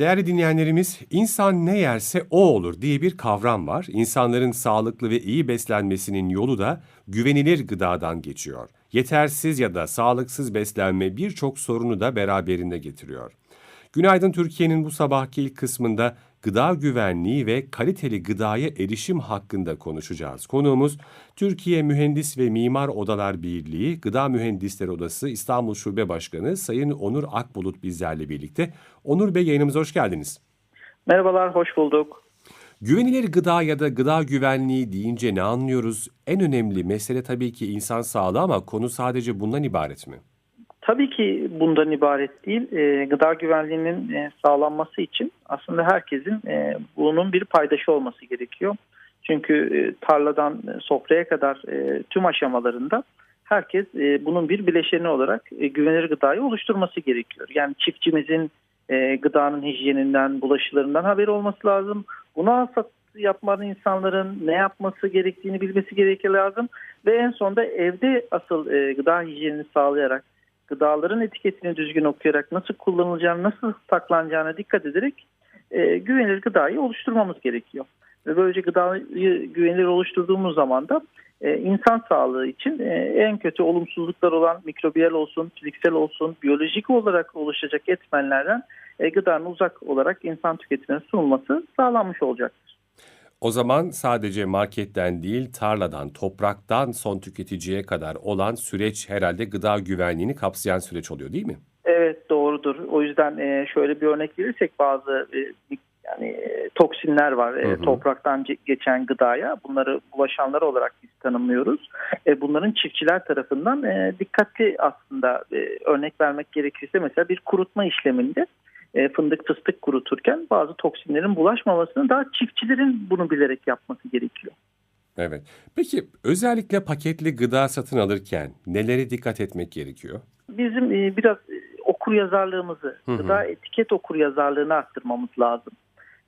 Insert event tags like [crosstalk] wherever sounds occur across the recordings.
Değerli dinleyenlerimiz, insan ne yerse o olur diye bir kavram var. İnsanların sağlıklı ve iyi beslenmesinin yolu da güvenilir gıdadan geçiyor. Yetersiz ya da sağlıksız beslenme birçok sorunu da beraberinde getiriyor. Günaydın Türkiye'nin bu sabahki ilk kısmında gıda güvenliği ve kaliteli gıdaya erişim hakkında konuşacağız. Konuğumuz Türkiye Mühendis ve Mimar Odalar Birliği Gıda Mühendisleri Odası İstanbul Şube Başkanı Sayın Onur Akbulut bizlerle birlikte. Onur Bey yayınımıza hoş geldiniz. Merhabalar, hoş bulduk. Güvenilir gıda ya da gıda güvenliği deyince ne anlıyoruz? En önemli mesele tabii ki insan sağlığı ama konu sadece bundan ibaret mi? Tabii ki bundan ibaret değil. E, gıda güvenliğinin e, sağlanması için aslında herkesin e, bunun bir paydaşı olması gerekiyor. Çünkü e, tarladan e, sofraya kadar e, tüm aşamalarında herkes e, bunun bir bileşeni olarak e, güvenilir gıdayı oluşturması gerekiyor. Yani çiftçimizin e, gıdanın hijyeninden, bulaşılarından haberi olması lazım. Bunu hasat yapmanın insanların ne yapması gerektiğini bilmesi gerekir lazım. Ve en sonunda evde asıl e, gıda hijyenini sağlayarak gıdaların etiketini düzgün okuyarak nasıl kullanılacağını, nasıl saklanacağına dikkat ederek e, güvenilir gıdayı oluşturmamız gerekiyor. Ve böylece gıdayı güvenilir oluşturduğumuz zaman da e, insan sağlığı için e, en kötü olumsuzluklar olan mikrobiyal olsun, fiziksel olsun, biyolojik olarak oluşacak etmenlerden e, gıdanın uzak olarak insan tüketimine sunulması sağlanmış olacaktır. O zaman sadece marketten değil, tarladan, topraktan son tüketiciye kadar olan süreç herhalde gıda güvenliğini kapsayan süreç oluyor değil mi? Evet doğrudur. O yüzden e, şöyle bir örnek verirsek bazı e, yani e, toksinler var Hı hı. topraktan geçen gıdaya. Bunları bulaşanlar olarak biz tanımlıyoruz. E, bunların çiftçiler tarafından e, dikkatli aslında e, örnek vermek gerekirse mesela bir kurutma işleminde e, fındık fıstık kuruturken bazı toksinlerin bulaşmamasını daha çiftçilerin bunu bilerek yapması gerekiyor. Evet. Peki özellikle paketli gıda satın alırken nelere dikkat etmek gerekiyor? Bizim e, biraz e, okur yazarlığımızı, Hı hı. gıda etiket okur yazarlığını arttırmamız lazım.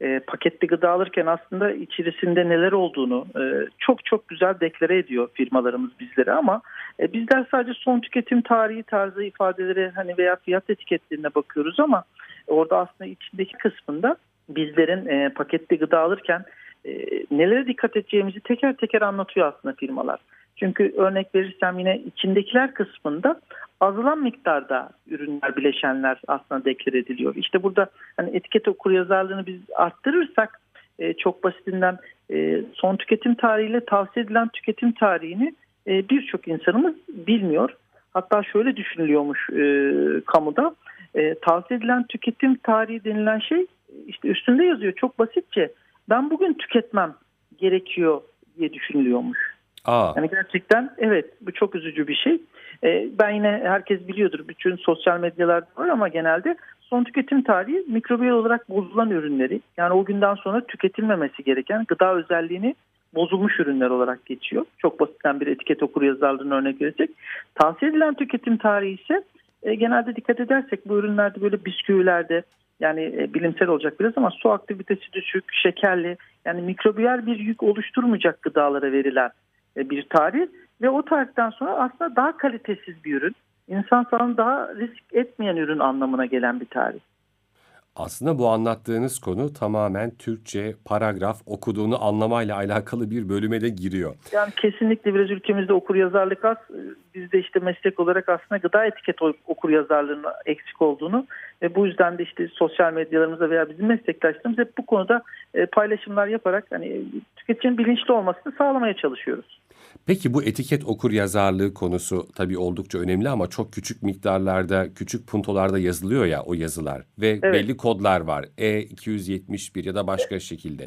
E, paketli gıda alırken aslında içerisinde neler olduğunu e, çok çok güzel deklare ediyor firmalarımız bizlere ama e, bizler sadece son tüketim tarihi tarzı ifadelere hani veya fiyat etiketlerine bakıyoruz ama orada aslında içindeki kısmında bizlerin e, paketli gıda alırken e, nelere dikkat edeceğimizi teker teker anlatıyor aslında firmalar. Çünkü örnek verirsem yine içindekiler kısmında azalan miktarda ürünler, bileşenler aslında deklar ediliyor. İşte burada hani etiket okuryazarlığını biz arttırırsak e, çok basitinden e, son tüketim tarihiyle tavsiye edilen tüketim tarihini e, birçok insanımız bilmiyor. Hatta şöyle düşünülüyormuş e, kamuda e, tavsiye edilen tüketim tarihi denilen şey işte üstünde yazıyor çok basitçe ben bugün tüketmem gerekiyor diye düşünülüyormuş. Aa, Yani gerçekten evet bu çok üzücü bir şey. Ee, ben yine herkes biliyordur bütün sosyal medyalarda var ama genelde son tüketim tarihi mikrobiyal olarak bozulan ürünleri yani o günden sonra tüketilmemesi gereken gıda özelliğini bozulmuş ürünler olarak geçiyor. Çok basitten bir etiket okur yazarlığına örnek verecek. Tavsiye edilen tüketim tarihi ise e, genelde dikkat edersek bu ürünlerde böyle bisküvilerde yani e, bilimsel olacak biraz ama su aktivitesi düşük, şekerli yani mikrobiyal bir yük oluşturmayacak gıdalara verilen e, bir tarih ve o tarihten sonra aslında daha kalitesiz bir ürün, insan sağlığına daha risk etmeyen ürün anlamına gelen bir tarih. Aslında bu anlattığınız konu tamamen Türkçe paragraf okuduğunu anlamayla alakalı bir bölüme de giriyor. Yani kesinlikle biraz ülkemizde okur yazarlık az. Bizde işte meslek olarak aslında gıda etiket okur yazarlığının eksik olduğunu ve bu yüzden de işte sosyal medyalarımızda veya bizim meslektaşlarımız hep bu konuda e, paylaşımlar yaparak hani tüketicinin bilinçli olmasını sağlamaya çalışıyoruz. Peki bu etiket okur yazarlığı konusu tabii oldukça önemli ama çok küçük miktarlarda, küçük puntolarda yazılıyor ya o yazılar ve belli kodlar var. E271 ya da başka şekilde.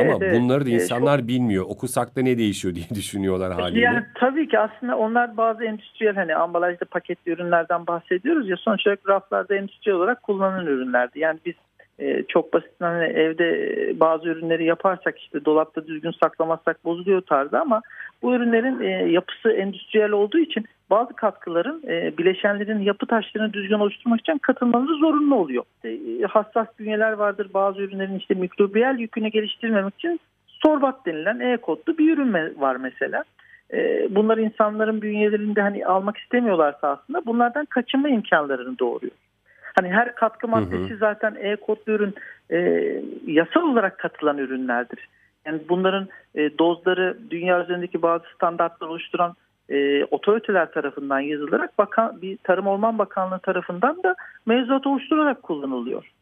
Ama Evet, evet. bunları da E, insanlar bilmiyor. Okusak da ne değişiyor diye [laughs] düşünüyorlar haliyle. Yani tabii ki aslında onlar bazı endüstriyel hani ambalajda paketli ürünlerden bahsediyoruz ya sonuç olarak raflarda endüstriyel olarak kullanılan ürünlerdi. Yani biz e, çok basit hani evde bazı ürünleri yaparsak işte dolapta düzgün saklamazsak bozuluyor tarzı ama bu ürünlerin e, yapısı endüstriyel olduğu için bazı katkıların e, bileşenlerin yapı taşlarını düzgün oluşturmak için katılmaları zorunlu oluyor. E, hassas bünyeler vardır bazı ürünlerin işte mikrobiyal yükünü geliştirmemek için sorbat denilen E kodlu bir ürün var mesela. Bunlar insanların bünyelerinde hani almak istemiyorlarsa aslında bunlardan kaçınma imkanlarını doğuruyor. Hani her katkı maddesi zaten E-kodlu ürün e, yasal olarak katılan ürünlerdir. Yani bunların e, dozları dünya üzerindeki bazı standartlar oluşturan e, otoriteler tarafından yazılarak bakan, bir Tarım Orman Bakanlığı tarafından da mevzuat oluşturularak kullanılıyor.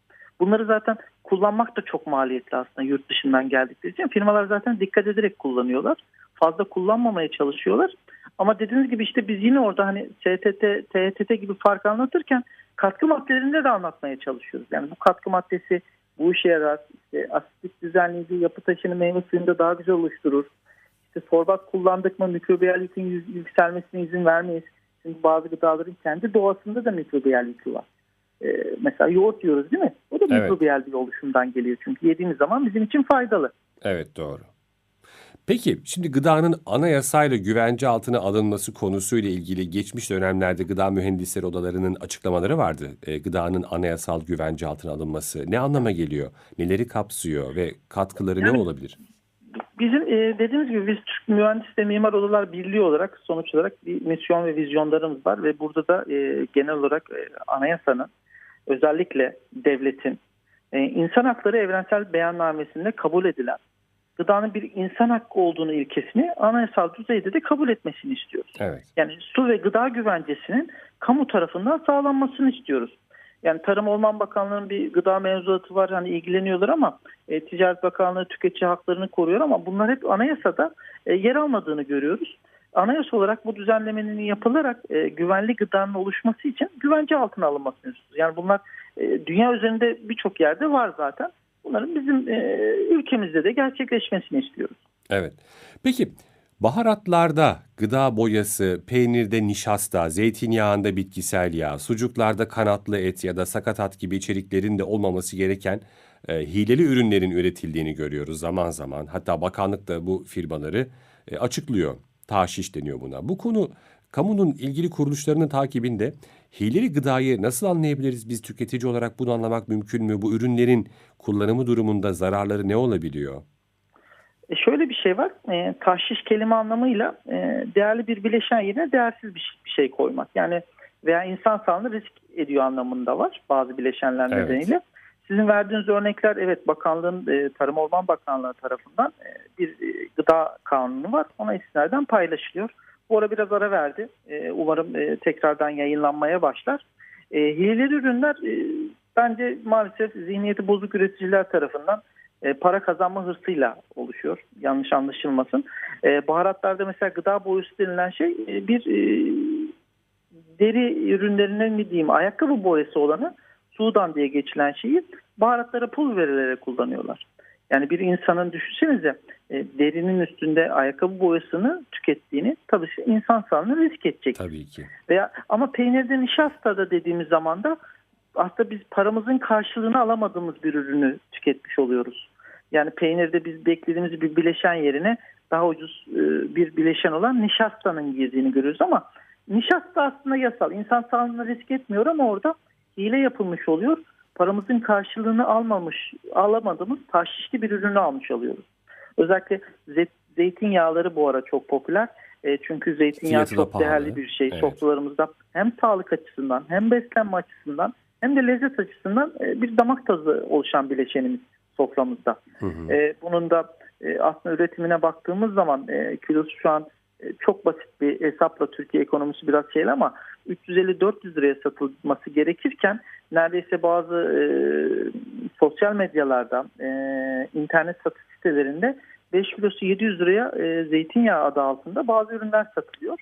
Bunları zaten kullanmak da çok maliyetli aslında yurt dışından geldikleri için. Firmalar zaten dikkat ederek kullanıyorlar. Fazla kullanmamaya çalışıyorlar. Ama dediğiniz gibi işte biz yine orada hani STT, TETT gibi fark anlatırken katkı maddelerinde de anlatmaya çalışıyoruz. Yani bu katkı maddesi bu işe yarar. İşte asitlik düzenleyici yapı taşını meyve suyunda daha güzel oluşturur. İşte sorbat kullandık mı mikrobiyal yükün yükselmesine izin vermeyiz. Çünkü bazı gıdaların kendi doğasında da mikrobiyal yükü var. Ee, mesela yoğurt yiyoruz değil mi? O da Evet. mikrobiyal bir oluşumdan geliyor. Çünkü yediğimiz zaman bizim için faydalı. Evet doğru. Peki şimdi gıdanın anayasayla güvence altına alınması konusuyla ilgili geçmiş dönemlerde gıda mühendisleri odalarının açıklamaları vardı. E, gıdanın anayasal güvence altına alınması ne anlama geliyor? Neleri kapsıyor ve katkıları ne Yani- olabilir? Bizim e, dediğimiz gibi biz Türk Mühendis ve Mimar Odalar Birliği olarak sonuç olarak bir misyon ve vizyonlarımız var ve burada da e, genel olarak e, anayasanın özellikle devletin e, insan hakları evrensel beyannamesinde kabul edilen gıdanın bir insan hakkı olduğunu ilkesini anayasal düzeyde de kabul etmesini istiyoruz. Evet. Yani su ve gıda güvencesinin kamu tarafından sağlanmasını istiyoruz. Yani Tarım Orman Bakanlığı'nın bir gıda mevzuatı var hani ilgileniyorlar ama e, Ticaret Bakanlığı tüketici haklarını koruyor ama bunlar hep anayasada e, yer almadığını görüyoruz. Anayasa olarak bu düzenlemenin yapılarak e, güvenli gıdanın oluşması için güvence altına alınmasını istiyoruz. Yani bunlar e, dünya üzerinde birçok yerde var zaten. Bunların bizim e, ülkemizde de gerçekleşmesini istiyoruz. Evet. Peki baharatlarda gıda boyası, peynirde nişasta, zeytinyağında bitkisel yağ, sucuklarda kanatlı et ya da sakatat gibi içeriklerin de olmaması gereken e, hileli ürünlerin üretildiğini görüyoruz zaman zaman. Hatta bakanlık da bu firmaları e, açıklıyor. Taşiş deniyor buna. Bu konu kamunun ilgili kuruluşlarının takibinde hileli gıdayı nasıl anlayabiliriz? Biz tüketici olarak bunu anlamak mümkün mü? Bu ürünlerin kullanımı durumunda zararları ne olabiliyor? E şöyle bir şey var. E, tahşiş kelime anlamıyla e, değerli bir bileşen yerine değersiz bir, ş- bir şey koymak. Yani veya insan sağlığını risk ediyor anlamında var bazı bileşenler Evet. nedeniyle. Sizin verdiğiniz örnekler evet bakanlığın e, Tarım Orman Bakanlığı tarafından e, bir e, gıda kanunu var. Ona istinaden paylaşılıyor. Bu ara biraz ara verdi. E, umarım e, tekrardan yayınlanmaya başlar. E, hileli ürünler e, bence maalesef zihniyeti bozuk üreticiler tarafından e, para kazanma hırsıyla oluşuyor. Yanlış anlaşılmasın. E, baharatlarda mesela gıda boyası denilen şey e, bir e, deri ürünlerine mi diyeyim ayakkabı boyası olanı Sudan diye geçilen şeyi baharatlara pul verilerek kullanıyorlar. Yani bir insanın düşünsenize e, derinin üstünde ayakkabı boyasını tükettiğini tabii ki insan sağlığını risk edecek. Tabii ki. Veya ama peynirde nişasta da dediğimiz zaman da aslında biz paramızın karşılığını alamadığımız bir ürünü tüketmiş oluyoruz. Yani peynirde biz beklediğimiz bir bileşen yerine daha ucuz e, bir bileşen olan nişastanın girdiğini görüyoruz ama nişasta aslında yasal. İnsan sağlığına risk etmiyor ama orada hile yapılmış oluyor. Paramızın karşılığını almamış, alamadığımız taşişli bir ürünü almış oluyoruz. Özellikle ze- zeytinyağları bu ara çok popüler. E, çünkü zeytinyağı Fiyatı çok pahalı. değerli bir şey. Evet. Sofralarımızda hem sağlık açısından hem beslenme açısından hem de lezzet açısından e, bir damak tadı oluşan bileşenimiz soframızda. Hı hı. E, bunun da e, aslında üretimine baktığımız zaman e, kilosu şu an e, çok basit bir hesapla Türkiye ekonomisi biraz şeyli ama 350-400 liraya satılması gerekirken neredeyse bazı e, sosyal medyalarda, e, internet satış sitelerinde 5 kilosu 700 liraya e, zeytinyağı adı altında bazı ürünler satılıyor.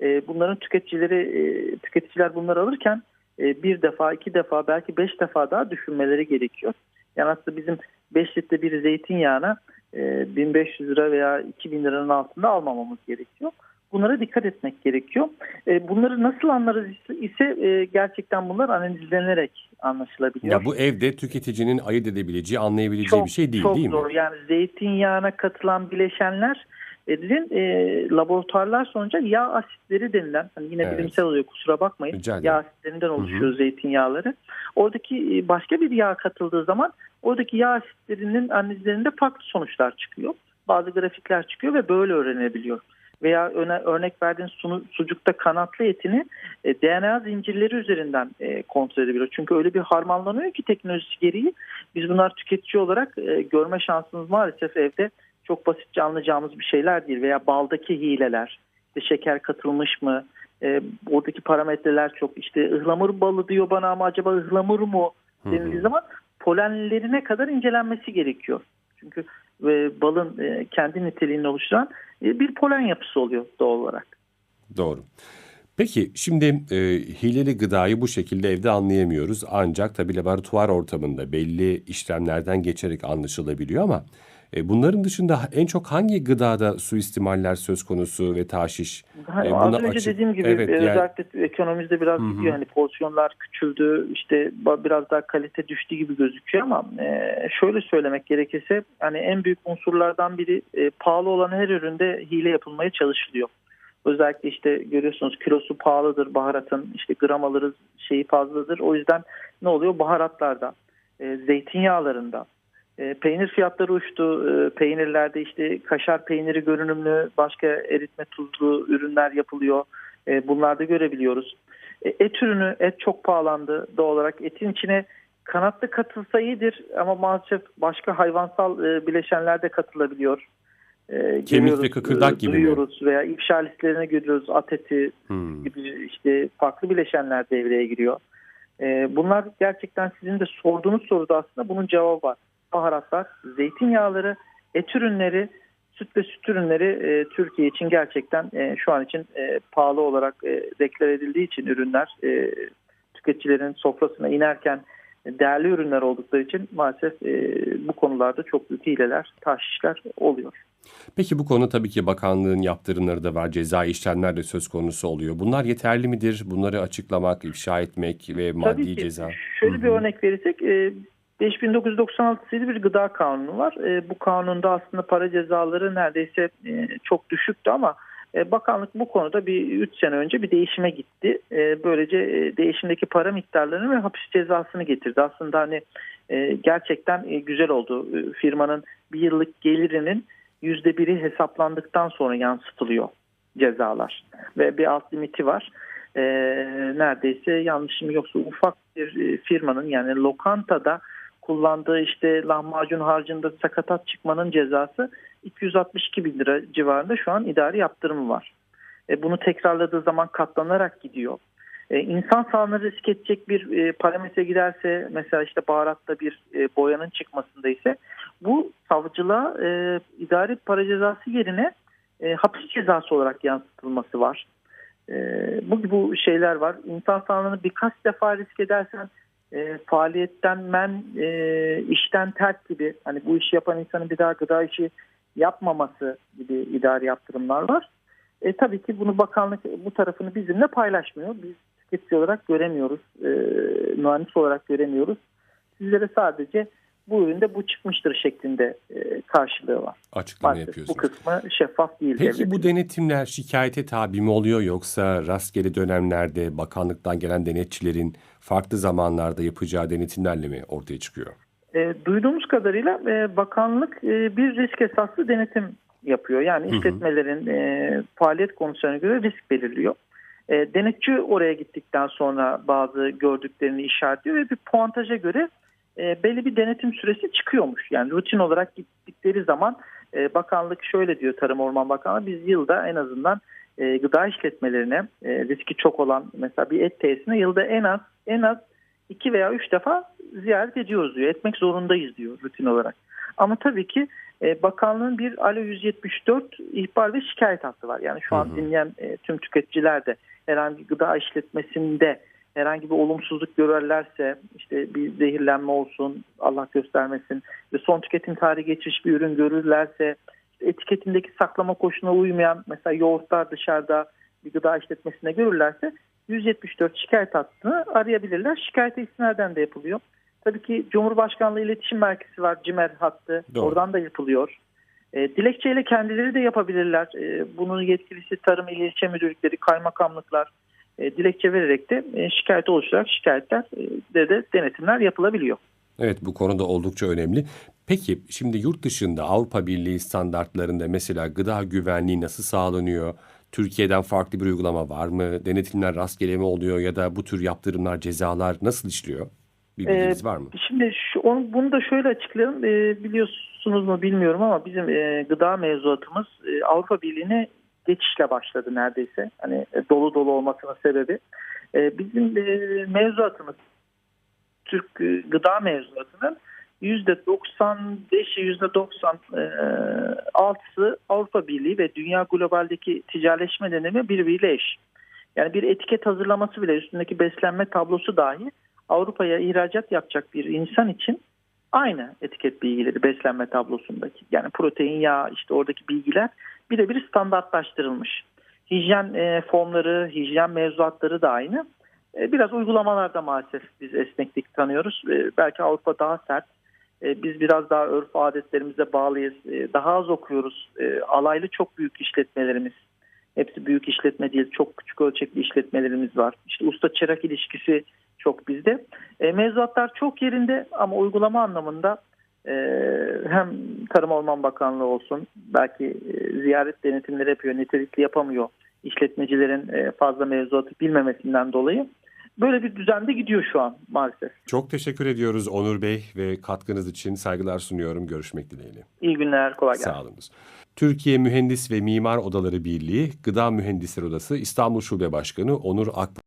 E, bunların tüketicileri, e, tüketiciler bunları alırken e, bir defa, iki defa, belki beş defa daha düşünmeleri gerekiyor. Yani aslında bizim 5 litre bir zeytinyağına e, 1500 lira veya 2000 liranın altında almamamız gerekiyor. Bunlara dikkat etmek gerekiyor. E, bunları nasıl anlarız ise- e, gerçekten bunlar analizlenerek anlaşılabiliyor. Ya bu evde tüketicinin ayırt edebileceği, anlayabileceği bir şey değil çok değil mi? zor. Yani zeytinyağına katılan bileşenler edilin e, laboratuvarlar sonucu yağ asitleri denilen hani yine Evet. bilimsel oluyor kusura bakmayın. Yağ asitlerinden oluşuyor zeytinyağları. Oradaki e, başka bir yağ katıldığı zaman oradaki yağ asitlerinin analizlerinde farklı sonuçlar çıkıyor. Bazı grafikler çıkıyor ve böyle öğrenebiliyor. Veya öne, örnek verdiğin sunu, sucukta kanatlı etini e, DNA zincirleri üzerinden e, kontrol edebiliyor. Çünkü öyle bir harmanlanıyor ki teknolojisi gereği biz bunlar tüketici olarak e, görme şansımız maalesef evde çok basitçe anlayacağımız bir şeyler değil veya baldaki hileler işte şeker katılmış mı e, oradaki parametreler çok işte ıhlamur balı diyor bana ama acaba ıhlamur mu denildiği zaman polenlerine kadar incelenmesi gerekiyor. Çünkü e, balın e, kendi niteliğini oluşturan e, bir polen yapısı oluyor doğal olarak. Doğru. Peki şimdi e, hileli gıdayı bu şekilde evde anlayamıyoruz. Ancak tabii laboratuvar ortamında belli işlemlerden geçerek anlaşılabiliyor ama e, bunların dışında en çok hangi gıdada suistimaller söz konusu ve taşiş? Hani E, az önce açık- dediğim gibi Evet, e, yani- özellikle ekonomimizde biraz gidiyor. Hani porsiyonlar küçüldü işte biraz daha kalite düştü gibi gözüküyor ama e, şöyle söylemek gerekirse hani en büyük unsurlardan biri e, pahalı olan her üründe hile yapılmaya çalışılıyor. Özellikle işte görüyorsunuz kilosu pahalıdır baharatın işte gram alırız şeyi fazladır. O yüzden ne oluyor baharatlarda, e, zeytinyağlarında, e, peynir fiyatları uçtu. E, peynirlerde işte kaşar peyniri görünümlü başka eritme tuzlu ürünler yapılıyor. E, bunlarda görebiliyoruz. E, et ürünü, et çok pahalandı doğal olarak. Etin içine kanatlı katılsa iyidir ama maalesef başka hayvansal e, bileşenler de katılabiliyor. E, Kemik ve kıkırdak gibi mi? duyuyoruz veya ifşa listelerine görüyoruz at eti Hmm. gibi işte farklı bileşenler devreye giriyor. Bunlar gerçekten sizin de sorduğunuz soruda aslında bunun cevabı var. Baharatlar, zeytinyağları, et ürünleri, süt ve süt ürünleri e, Türkiye için gerçekten e, şu an için e, pahalı olarak e, deklar edildiği için ürünler e, tüketicilerin sofrasına inerken değerli ürünler oldukları için maalesef e, bu konularda çok büyük hileler, taşişler oluyor. Peki bu konu tabii ki bakanlığın yaptırımları da var, ceza işlemler de söz konusu oluyor. Bunlar yeterli midir? Bunları açıklamak, ifşa etmek ve maddi Tabii ki. ceza. Şöyle bir Hı hı. örnek verirsek e, 5996 sayılı bir gıda kanunu var. E, bu kanunda aslında para cezaları neredeyse e, çok düşüktü ama e, bakanlık bu konuda bir 3 sene önce bir değişime gitti. E, böylece e, değişimdeki para miktarlarını ve hapis cezasını getirdi. Aslında hani e, gerçekten e, güzel oldu. E, firmanın bir yıllık gelirinin %1'i hesaplandıktan sonra yansıtılıyor cezalar ve bir alt limiti var. E, neredeyse yanlışım yoksa ufak bir e, firmanın yani lokantada kullandığı işte lahmacun harcında sakatat çıkmanın cezası 262 bin lira civarında şu an idari yaptırımı var. E, bunu tekrarladığı zaman katlanarak gidiyor. E, insan sağlığını risk edecek bir e, parametre giderse mesela işte baharatta bir e, boyanın çıkmasında ise bu savcılığa e, idari para cezası yerine e, hapis cezası olarak yansıtılması var. E, bu gibi şeyler var. İnsan sağlığını birkaç defa risk edersen e, faaliyetten men, e, işten terk gibi hani bu işi yapan insanın bir daha gıda işi yapmaması gibi idari yaptırımlar var. E, tabii ki bunu bakanlık bu tarafını bizimle paylaşmıyor. Biz tüketici olarak göremiyoruz, e, mühendis olarak göremiyoruz. Sizlere sadece bu üründe bu çıkmıştır şeklinde e, karşılığı var. Açıklama Maalesef bu yapıyorsunuz. kısmı şeffaf değil. Peki devletin. bu denetimler şikayete tabi mi oluyor yoksa rastgele dönemlerde bakanlıktan gelen denetçilerin farklı zamanlarda yapacağı denetimlerle mi ortaya çıkıyor? E, duyduğumuz kadarıyla e, bakanlık e, bir risk esaslı denetim yapıyor. Yani işletmelerin e, faaliyet konusuna göre risk belirliyor. E, denetçi oraya gittikten sonra bazı gördüklerini işaretliyor ve bir puantaja göre e, belli bir denetim süresi çıkıyormuş. Yani rutin olarak gittikleri zaman e, bakanlık şöyle diyor Tarım Orman Bakanlığı biz yılda en azından e, gıda işletmelerine e, riski çok olan mesela bir et tesisine yılda en az en az iki veya üç defa ziyaret ediyoruz diyor. Etmek zorundayız diyor rutin olarak. Ama tabii ki e, bakanlığın bir Alo 174 ihbar ve şikayet hattı var. Yani şu an dinleyen e, tüm tüketiciler de herhangi gıda işletmesinde herhangi bir olumsuzluk görürlerse işte bir zehirlenme olsun Allah göstermesin ve son tüketim tarihi geçmiş bir ürün görürlerse etiketindeki saklama koşuluna uymayan mesela yoğurtlar dışarıda bir gıda işletmesinde görürlerse 174 şikayet hattını arayabilirler. Şikayete istinaden de yapılıyor. Tabii ki Cumhurbaşkanlığı İletişim Merkezi var CİMER hattı. Doğru. Oradan da yapılıyor. E, dilekçeyle kendileri de yapabilirler. E, bunun yetkilisi Tarım İl İlçe Müdürlükleri, kaymakamlıklar e, dilekçe vererek de e, şikayet oluşturarak şikayetler e, de, de denetimler yapılabiliyor. Evet bu konuda oldukça önemli. Peki şimdi yurt dışında Avrupa Birliği standartlarında mesela gıda güvenliği nasıl sağlanıyor? Türkiye'den farklı bir uygulama var mı? Denetimler rastgele mi oluyor ya da bu tür yaptırımlar, cezalar nasıl işliyor? Bir bilginiz var mı? Şimdi şu, onu, bunu da şöyle açıklayalım. Ee, biliyorsunuz mu bilmiyorum ama bizim e, gıda mevzuatımız e, Avrupa Birliği'ne geçişle başladı neredeyse. Hani e, dolu dolu olmasının sebebi. E, bizim e, mevzuatımız Türk gıda mevzuatının %95'i %96'sı Avrupa Birliği ve dünya globaldeki ticaretleşme dönemi birbiriyle eş. Yani bir etiket hazırlaması bile üstündeki beslenme tablosu dahi Avrupa'ya ihracat yapacak bir insan için aynı etiket bilgileri beslenme tablosundaki. Yani protein, yağ işte oradaki bilgiler birebir standartlaştırılmış. Hijyen e, formları, hijyen mevzuatları da aynı. E, biraz uygulamalarda maalesef biz esneklik tanıyoruz. E, belki Avrupa daha sert. E, biz biraz daha örf adetlerimize bağlıyız. E, daha az okuyoruz. E, alaylı çok büyük işletmelerimiz. Hepsi büyük işletme değil. Çok küçük ölçekli işletmelerimiz var. İşte usta çırak ilişkisi çok bizde. E, mevzuatlar çok yerinde ama uygulama anlamında hem Tarım Orman Bakanlığı olsun belki e, ziyaret denetimleri yapıyor, nitelikli yapamıyor işletmecilerin e, fazla mevzuatı bilmemesinden dolayı. Böyle bir düzende gidiyor şu an maalesef. Çok teşekkür ediyoruz Onur Bey ve katkınız için saygılar sunuyorum. Görüşmek dileğiyle. İyi günler, kolay gelsin. Sağ olunuz. Türkiye Mühendis ve Mimar Odaları Birliği Gıda Mühendisler Odası İstanbul Şube Başkanı Onur Ak